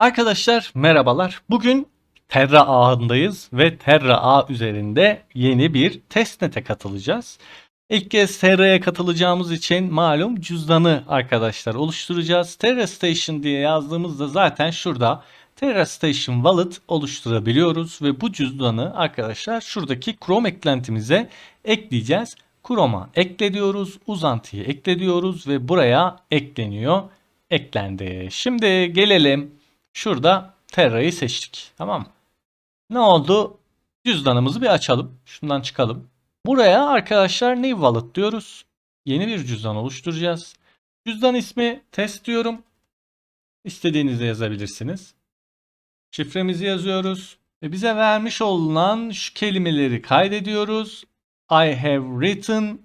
Arkadaşlar merhabalar. Bugün Terra ağındayız ve Terra ağ üzerinde yeni bir testnet'e katılacağız. İlk kez Terra'ya katılacağımız için malum cüzdanı arkadaşlar oluşturacağız. Terra Station diye yazdığımızda zaten şurada Terra Station Wallet oluşturabiliyoruz ve bu cüzdanı arkadaşlar şuradaki Chrome eklentimize ekleyeceğiz. Chrome'a ekle diyoruz, uzantıyı ekle diyoruz ve buraya ekleniyor. Eklendi. Şimdi gelelim Şurada Terra'yı seçtik. Tamam mı? Ne oldu? Cüzdanımızı bir açalım. Şundan çıkalım. Buraya arkadaşlar New Wallet diyoruz. Yeni bir cüzdan oluşturacağız. Cüzdan ismi test diyorum. İstediğinizi yazabilirsiniz. Şifremizi yazıyoruz. Ve bize vermiş olunan şu kelimeleri kaydediyoruz. I have written.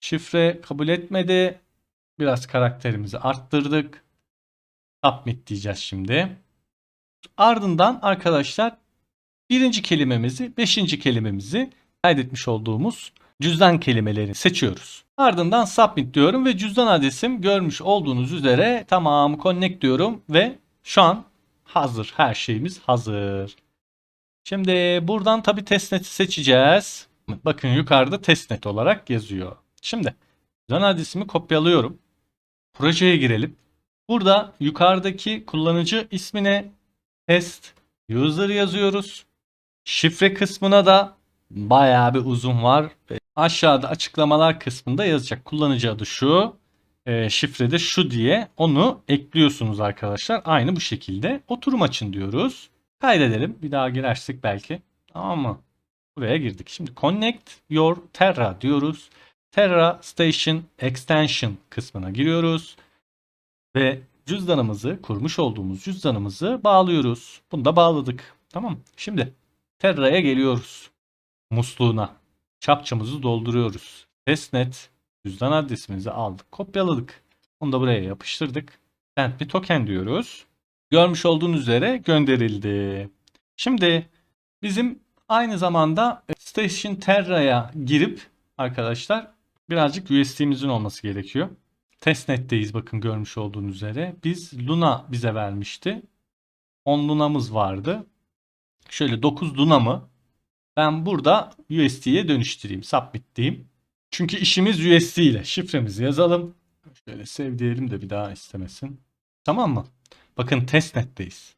Şifre kabul etmedi. Biraz karakterimizi arttırdık. Submit diyeceğiz şimdi. Ardından arkadaşlar birinci kelimemizi, beşinci kelimemizi kaydetmiş olduğumuz cüzdan kelimelerini seçiyoruz. Ardından submit diyorum ve cüzdan adresim görmüş olduğunuz üzere tamam connect diyorum ve şu an hazır. Her şeyimiz hazır. Şimdi buradan tabi testnet'i seçeceğiz. Bakın yukarıda testnet olarak yazıyor. Şimdi cüzdan adresimi kopyalıyorum. Projeye girelim. Burada yukarıdaki kullanıcı ismine test user yazıyoruz. Şifre kısmına da bayağı bir uzun var. Aşağıda açıklamalar kısmında yazacak. Kullanıcı adı şu. E, şifrede şu diye onu ekliyorsunuz arkadaşlar. Aynı bu şekilde. Oturum açın diyoruz. Kaydedelim. Bir daha girersek belki. Tamam mı? Buraya girdik. Şimdi connect your Terra diyoruz. Terra Station Extension kısmına giriyoruz. Ve cüzdanımızı, kurmuş olduğumuz cüzdanımızı bağlıyoruz. Bunu da bağladık. Tamam. Şimdi Terra'ya geliyoruz. Musluğuna. Çapçamızı dolduruyoruz. Testnet cüzdan adresimizi aldık. Kopyaladık. Onu da buraya yapıştırdık. Send me token diyoruz. Görmüş olduğunuz üzere gönderildi. Şimdi bizim aynı zamanda Station Terra'ya girip arkadaşlar birazcık USD'mizin olması gerekiyor. Testnet'teyiz bakın görmüş olduğunuz üzere. Biz Luna bize vermişti. 10 Luna'mız vardı. Şöyle 9 Luna'mı ben burada USD'ye dönüştüreyim. Submit diyeyim. Çünkü işimiz USD ile. Şifremizi yazalım. Şöyle sev diyelim de bir daha istemesin. Tamam mı? Bakın testnet'teyiz.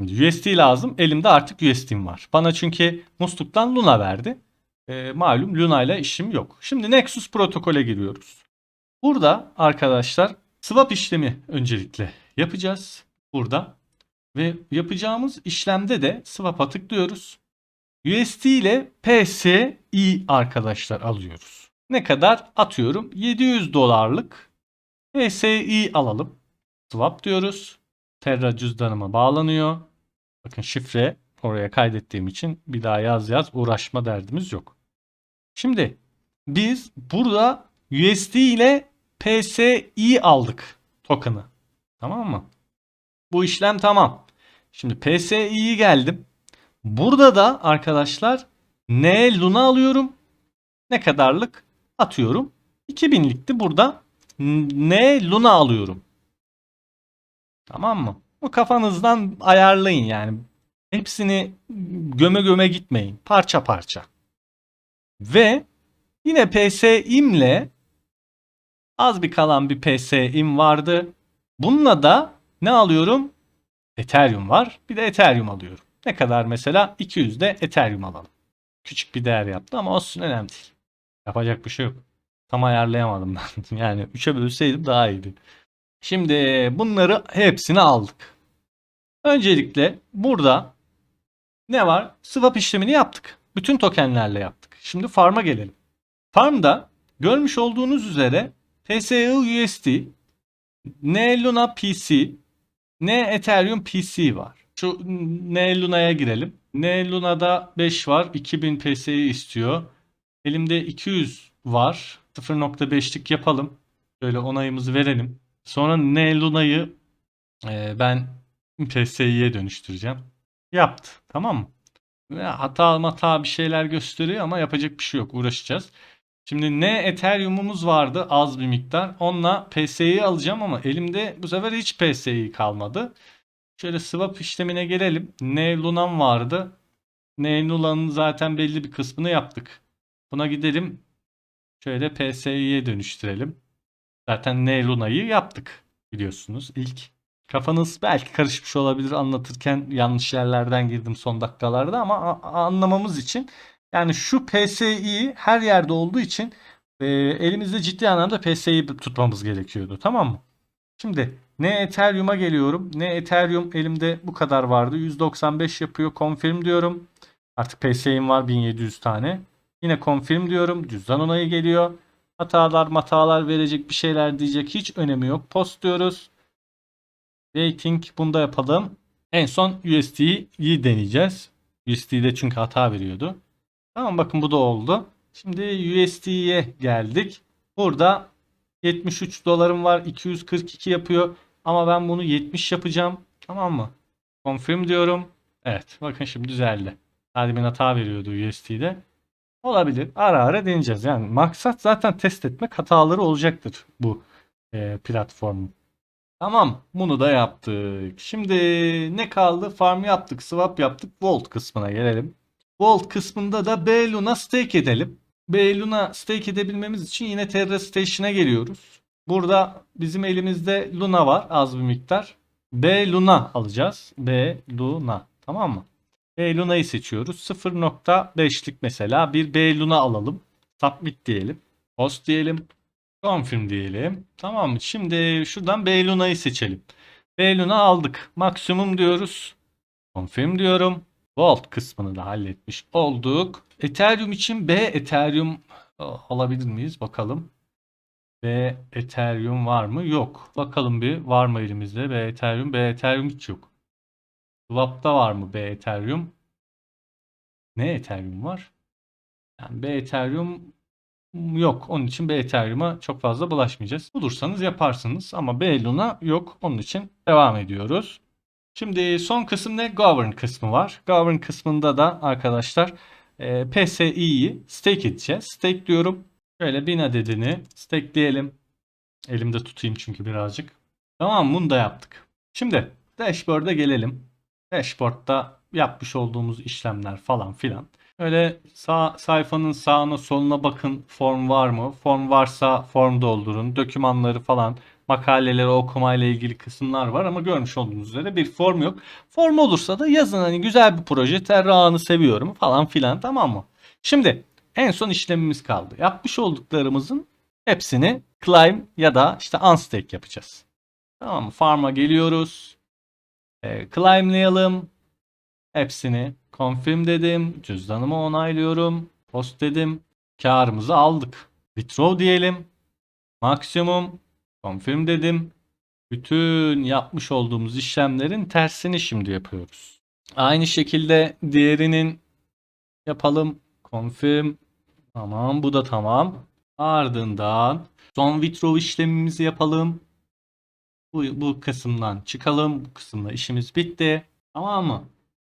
Şimdi USD lazım. Elimde artık USD'm var. Bana çünkü musluktan Luna verdi. E, malum Luna ile işim yok. Şimdi Nexus protokole giriyoruz. Burada arkadaşlar swap işlemi öncelikle yapacağız. Burada. Ve yapacağımız işlemde de swap'a tıklıyoruz. USD ile PSI arkadaşlar alıyoruz. Ne kadar? Atıyorum 700 dolarlık PSI alalım. Swap diyoruz. Terra cüzdanıma bağlanıyor. Bakın şifre oraya kaydettiğim için bir daha yaz yaz uğraşma derdimiz yok. Şimdi biz burada USD ile PSI aldık token'ı. Tamam mı? Bu işlem tamam. Şimdi PSI'yi geldim. Burada da arkadaşlar N Luna alıyorum. Ne kadarlık? Atıyorum. 2000'likti burada. N Luna alıyorum. Tamam mı? Bu kafanızdan ayarlayın yani. Hepsini göme göme gitmeyin. Parça parça. Ve yine PSI'mle az bir kalan bir PSI'm vardı. Bununla da ne alıyorum? Ethereum var. Bir de Ethereum alıyorum. Ne kadar mesela? 200 de Ethereum alalım. Küçük bir değer yaptı ama olsun önemli değil. Yapacak bir şey yok. Tam ayarlayamadım ben. yani 3'e bölseydim daha iyiydi. Şimdi bunları hepsini aldık. Öncelikle burada ne var? Swap işlemini yaptık. Bütün tokenlerle yaptık. Şimdi farm'a gelelim. Farm'da görmüş olduğunuz üzere TSE USD, N Luna PC, N Ethereum PC var. Şu N Luna'ya girelim. N Luna'da 5 var. 2000 PSI istiyor. Elimde 200 var. 0.5'lik yapalım. Böyle onayımızı verelim. Sonra N Luna'yı e, ben PSI'ye dönüştüreceğim. Yaptı. Tamam mı? Hata hata bir şeyler gösteriyor ama yapacak bir şey yok. Uğraşacağız. Şimdi ne Ethereum'umuz vardı az bir miktar. Onunla PSI'yi alacağım ama elimde bu sefer hiç PSI kalmadı. Şöyle swap işlemine gelelim. Ne Luna'm vardı. Ne Luna'nın zaten belli bir kısmını yaptık. Buna gidelim. Şöyle PSI'ye dönüştürelim. Zaten Ne Luna'yı yaptık biliyorsunuz ilk. Kafanız belki karışmış olabilir anlatırken yanlış yerlerden girdim son dakikalarda ama anlamamız için yani şu PSI her yerde olduğu için e, elimizde ciddi anlamda PSI'yi tutmamız gerekiyordu tamam mı? Şimdi ne Ethereum'a geliyorum ne Ethereum elimde bu kadar vardı 195 yapıyor confirm diyorum. Artık PSI'm var 1700 tane. Yine confirm diyorum cüzdan onayı geliyor. Hatalar matalar verecek bir şeyler diyecek hiç önemi yok. Post diyoruz. Waiting bunu da yapalım. En son USD'yi deneyeceğiz. USD'de çünkü hata veriyordu. Tamam bakın bu da oldu. Şimdi USD'ye geldik. Burada 73 dolarım var. 242 yapıyor. Ama ben bunu 70 yapacağım. Tamam mı? Confirm diyorum. Evet. Bakın şimdi düzeldi. Admin hata veriyordu USD'de. Olabilir. Ara ara deneyeceğiz. Yani maksat zaten test etmek hataları olacaktır bu e, platformun. Tamam. Bunu da yaptık. Şimdi ne kaldı? Farm yaptık. Swap yaptık. Vault kısmına gelelim. Vault kısmında da B Luna stake edelim. B Luna stake edebilmemiz için yine Terra Station'a geliyoruz. Burada bizim elimizde Luna var az bir miktar. B Luna alacağız. B Luna. Tamam mı? B Luna'yı seçiyoruz. 0.5'lik mesela bir B Luna alalım. Submit diyelim. Post diyelim. Confirm diyelim. Tamam mı? Şimdi şuradan B Luna'yı seçelim. B Luna aldık. Maksimum diyoruz. Confirm diyorum. Vault kısmını da halletmiş olduk. Ethereum için B Ethereum oh, alabilir miyiz? Bakalım. B Ethereum var mı? Yok. Bakalım bir var mı elimizde B Ethereum? B Ethereum hiç yok. Swap'ta var mı B Ethereum? Ne Ethereum var? Yani B Ethereum yok. Onun için B Ethereum'a çok fazla bulaşmayacağız. Bulursanız yaparsınız ama B Luna yok. Onun için devam ediyoruz. Şimdi son kısım ne? Govern kısmı var. Govern kısmında da arkadaşlar e, PSI'yi stake edeceğiz. Stake diyorum. Şöyle 1000 adedini stakeleyelim. Elimde tutayım çünkü birazcık. Tamam bunu da yaptık. Şimdi dashboard'a gelelim. Dashboard'da yapmış olduğumuz işlemler falan filan. Öyle sağ sayfanın sağına soluna bakın form var mı? Form varsa form doldurun. Dokümanları falan makaleleri okumayla ilgili kısımlar var ama görmüş olduğunuz üzere bir form yok. Form olursa da yazın hani güzel bir proje Terra ağını seviyorum falan filan tamam mı? Şimdi en son işlemimiz kaldı. Yapmış olduklarımızın hepsini climb ya da işte unstake yapacağız. Tamam mı? Farm'a geliyoruz. E, climb'layalım. Hepsini confirm dedim. Cüzdanımı onaylıyorum. Post dedim. Karımızı aldık. Withdraw diyelim. Maksimum. Confirm dedim. Bütün yapmış olduğumuz işlemlerin tersini şimdi yapıyoruz. Aynı şekilde diğerinin yapalım. Confirm. Tamam bu da tamam. Ardından son withdraw işlemimizi yapalım. Bu, bu kısımdan çıkalım. Bu kısımda işimiz bitti. Tamam mı?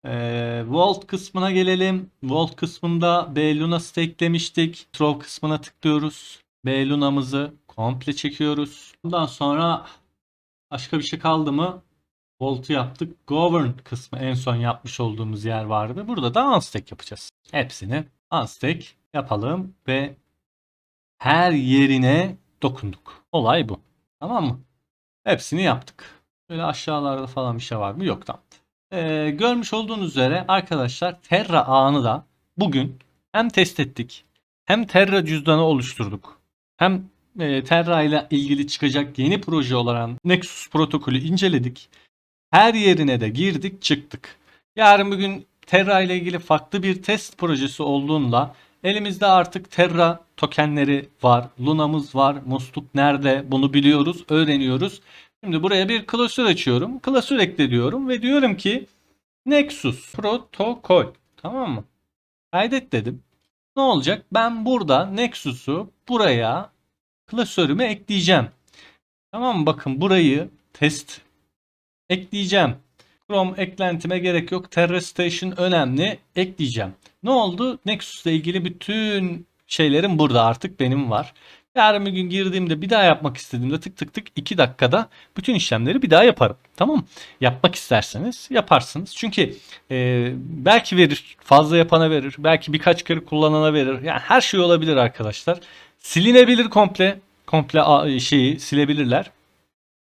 Ee, Vault kısmına gelelim. Vault kısmında B Luna stakelemiştik. Throw kısmına tıklıyoruz. B Luna'mızı komple çekiyoruz. Bundan sonra başka bir şey kaldı mı? Vault'u yaptık. Govern kısmı en son yapmış olduğumuz yer vardı. Burada da unstack yapacağız. Hepsini unstack yapalım ve her yerine dokunduk. Olay bu. Tamam mı? Hepsini yaptık. Böyle aşağılarda falan bir şey var mı? Yok tamam. Ee, görmüş olduğunuz üzere arkadaşlar Terra ağını da bugün hem test ettik hem Terra cüzdanı oluşturduk. Hem e, Terra ile ilgili çıkacak yeni proje olan Nexus protokolü inceledik. Her yerine de girdik çıktık. Yarın bugün Terra ile ilgili farklı bir test projesi olduğunda elimizde artık Terra tokenleri var. Luna'mız var. Musluk nerede bunu biliyoruz, öğreniyoruz. Şimdi buraya bir klasör açıyorum. Klasör ekle diyorum ve diyorum ki Nexus protokol. Tamam mı? Kaydet dedim. Ne olacak? Ben burada Nexus'u buraya klasörüme ekleyeceğim. Tamam? Bakın burayı test ekleyeceğim. Chrome eklentime gerek yok. Terra Station önemli. Ekleyeceğim. Ne oldu? Nexus ile ilgili bütün şeylerim burada artık benim var. Yarın bir gün girdiğimde bir daha yapmak istediğimde tık tık tık 2 dakikada bütün işlemleri bir daha yaparım. Tamam? Yapmak isterseniz yaparsınız. Çünkü e, belki verir, fazla yapana verir, belki birkaç kere kullanana verir. Yani her şey olabilir arkadaşlar. Silinebilir komple. Komple şeyi silebilirler.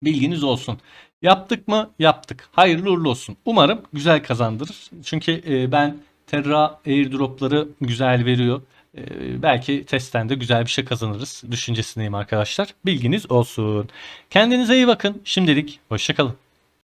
Bilginiz olsun. Yaptık mı? Yaptık. Hayırlı uğurlu olsun. Umarım güzel kazandırır. Çünkü e, ben Terra airdropları güzel veriyor. E, belki testten de güzel bir şey kazanırız. Düşüncesindeyim arkadaşlar. Bilginiz olsun. Kendinize iyi bakın. Şimdilik hoşçakalın.